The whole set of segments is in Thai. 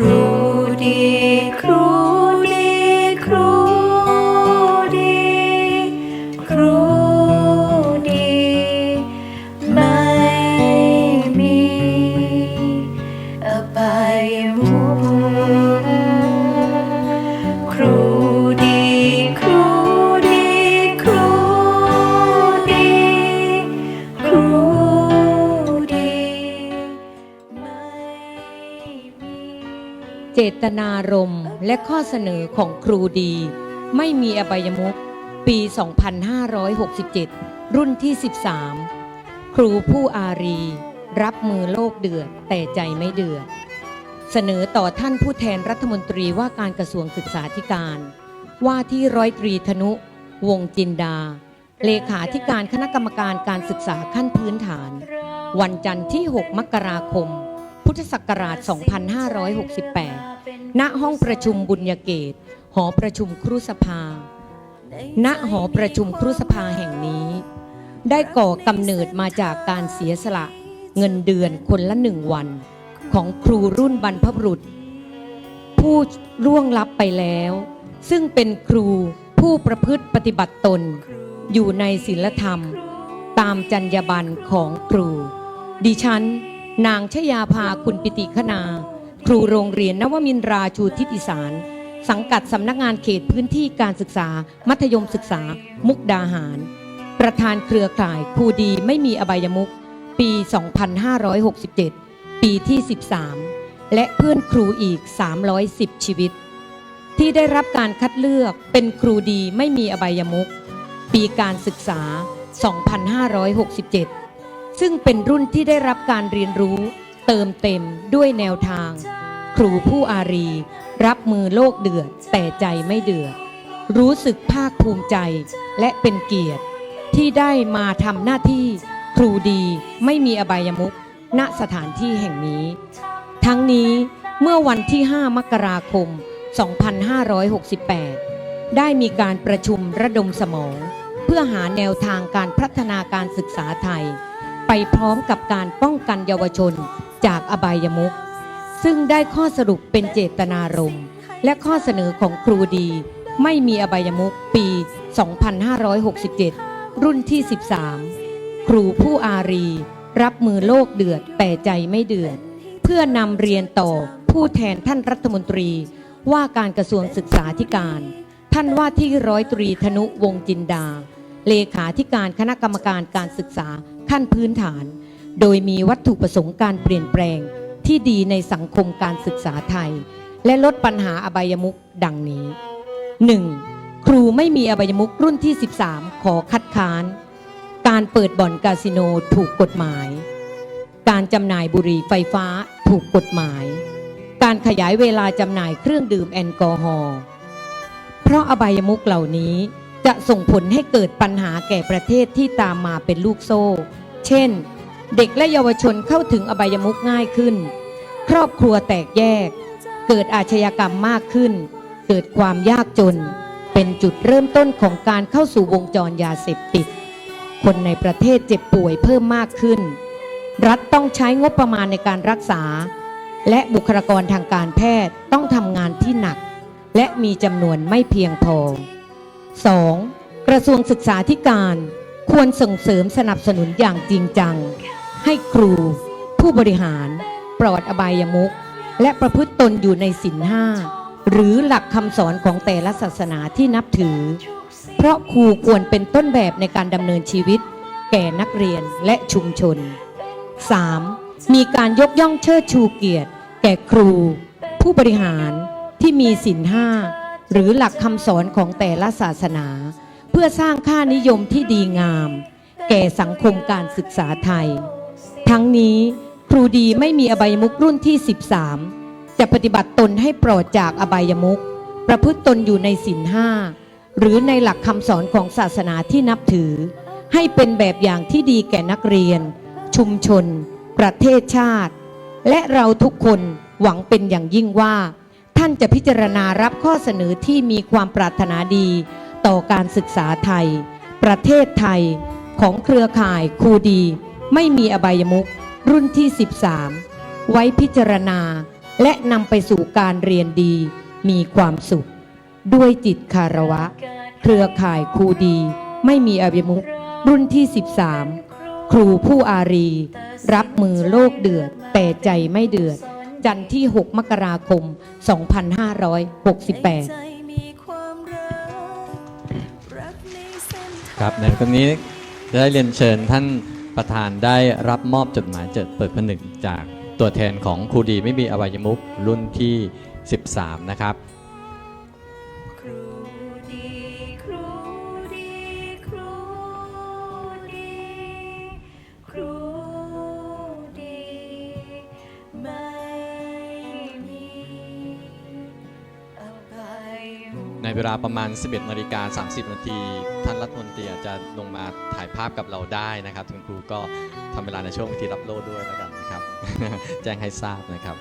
รูดี เจตนารมณ์และข้อเสนอของครูดี ไม่มีอบายมุขปี 2567 รุ่นที่ 13 ครูผู้อารี รับมือโลกเดือด แต่ใจไม่เดือด เสนอต่อท่านผู้แทนรัฐมนตรีว่าการกระทรวงศึกษาธิการ ว่าที่ร้อยตรีธนุ วงจินดา เลขาธิการคณะกรรมการการศึกษาขั้นพื้นฐาน วันจันทร์ที่ 6 มกราคม พุทธศักราช 2568 ณห้องประชุมบุญญเกต หอประชุมครุสภา ณหอประชุมครุสภาแห่งนี้ ได้ก่อกำเนิดมาจากการเสียสละ เงินเดือนคนละหนึ่งวัน ของครูรุ่นบรรพบุรุษ ผู้ล่วงลับไปแล้ว ซึ่งเป็นครูผู้ประพฤติปฏิบัติตน อยู่ในศีลธรรม ตามจรรยาบรรณของครู ดิฉัน นางชยาภาคุณปิติคณา ครูโรงเรียนนวมินราชูทิศอีสาน สังกัดสำนักงานเขตพื้นที่การศึกษา มัธยมศึกษา มุกดาหาร ประธานเครือข่ายครูดีไม่มีอบายมุขปี 2567 ปีที่ 13 และเพื่อนครูอีก 310 ชีวิต ที่ได้รับการคัดเลือกเป็นครูดีไม่มีอบายมุขปีการศึกษา 2567 ซึ่งเป็นรุ่นที่ได้รับการเรียนรู้ เติมเต็มด้วยแนวทาง ครูผู้อารี รับมือโลกเดือดแต่ใจไม่เดือด รู้สึกภาคภูมิใจและเป็นเกียรติ ที่ได้มาทำหน้าที่ครูดีไม่มีอบายมุขณสถานที่แห่งนี้ ทั้งนี้เมื่อวันที่ 5 มกราคม 2568 ได้มีการประชุมระดมสมอง เพื่อหาแนวทางการพัฒนาการศึกษาไทย ไปพร้อมกับการป้องกันเยาวชน จากอบายมุขซึ่งได้ข้อสรุปเป็นเจตนารมณ์ และข้อเสนอของครูดี ไม่มีอบายมุขปี 2567 รุ่นที่ 13 ครูผู้อารี รับมือโลกเดือดแต่ใจไม่เดือด เพื่อนำเรียนต่อผู้แทนท่านรัฐมนตรี ว่าการกระทรวงศึกษาธิการ ท่านว่าที่ร้อยตรีธนุวงศ์จินดา เลขาธิการคณะกรรมการการศึกษาขั้นพื้นฐาน โดยมีวัตถุประสงค์การเปลี่ยนแปลงที่ดีในสังคมการศึกษาไทย และลดปัญหาอบายมุขดังนี้ 1. ครูไม่มีอบายมุขรุ่นที่ 13 ขอคัดค้าน การเปิดบ่อนคาสิโนถูกกฎหมาย การจำหน่ายบุหรี่ไฟฟ้าถูกกฎหมาย การขยายเวลาจำหน่ายเครื่องดื่มแอลกอฮอล์เพราะอบายมุขเหล่านี้จะส่งผลให้เกิดปัญหาแก่ประเทศที่ตามมาเป็นลูกโซ่ เช่น เด็กและเยาวชนเข้าถึงอบายมุขง่ายขึ้น ครอบครัวแตกแยก เกิดอาชญากรรมมากขึ้น เกิดความยากจน เป็นจุดเริ่มต้นของการเข้าสู่วงจรยาเสพติด คนในประเทศเจ็บป่วยเพิ่มมากขึ้น รัฐต้องใช้งบประมาณในการรักษา และบุคลากรทางการแพทย์ต้องทำงานที่หนัก และมีจำนวนไม่เพียงพอ 2. กระทรวงศึกษาธิการควรส่งเสริมสนับสนุนอย่างจริงจัง ให้ครู ผู้บริหาร ปลอดอบายมุขและประพฤติตนอยู่ในศีลห้าหรือหลักคำสอนของแต่ละศาสนาที่นับถือ เพราะครูควรเป็นต้นแบบในการดำเนินชีวิต แก่นักเรียนและชุมชน 3. มีการยกย่องเชิดชูเกียรติ แก่ครู ผู้บริหารที่มีศีลห้าหรือหลักคำสอนของแต่ละศาสนา เพื่อสร้างค่านิยมที่ดีงาม แก่สังคมการศึกษาไทย ทั้งนี้ครูดีไม่มีอบายมุขรุ่นที่ 13 จะปฏิบัติตนให้ปลอดจากอบายมุขประพฤติตนอยู่ในศีลห้าหรือในหลักคำสอนของศาสนาที่นับถือ ให้เป็นแบบอย่างที่ดีแก่นักเรียน ชุมชน ประเทศชาติ และเราทุกคนหวังเป็นอย่างยิ่งว่า ท่านจะพิจารณารับข้อเสนอที่มีความปรารถนาดี ต่อการศึกษาไทย ประเทศไทยของเครือข่ายครูดี ไม่มีอบายมุขรุ่นที่ 13 ไว้พิจารณาและนำไปสู่การเรียนดีมีความสุข ด้วยจิตคารวะ เครือข่ายครูดี ไม่มีอภิมุขรุ่นที่ 13 ครูผู้อารี รับมือโลกเดือด แต่ใจไม่เดือด จันทร์ที่ 6 มกราคม 2568ควารักรักในเส้นทางครับในวันนี้จะได้เรียนเชิญท่าน ประธานได้รับมอบจดหมายเจิดเปิดผนึกจากตัวแทนของครูดีไม่มีอวัยมุกรุ่นที่ 13 นะครับ ในเวลาประมาณ 11นาฬิกา30 นาทีท่านรัฐมนตรีจะลงมาถ่ายภาพกับเราได้นะครับคุณครูก็ทำเวลาในช่วงพิธีรับโล่ด้วยแล้วกันนะครับ แจ้งให้ทราบนะครับ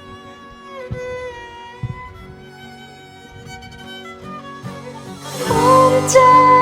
จ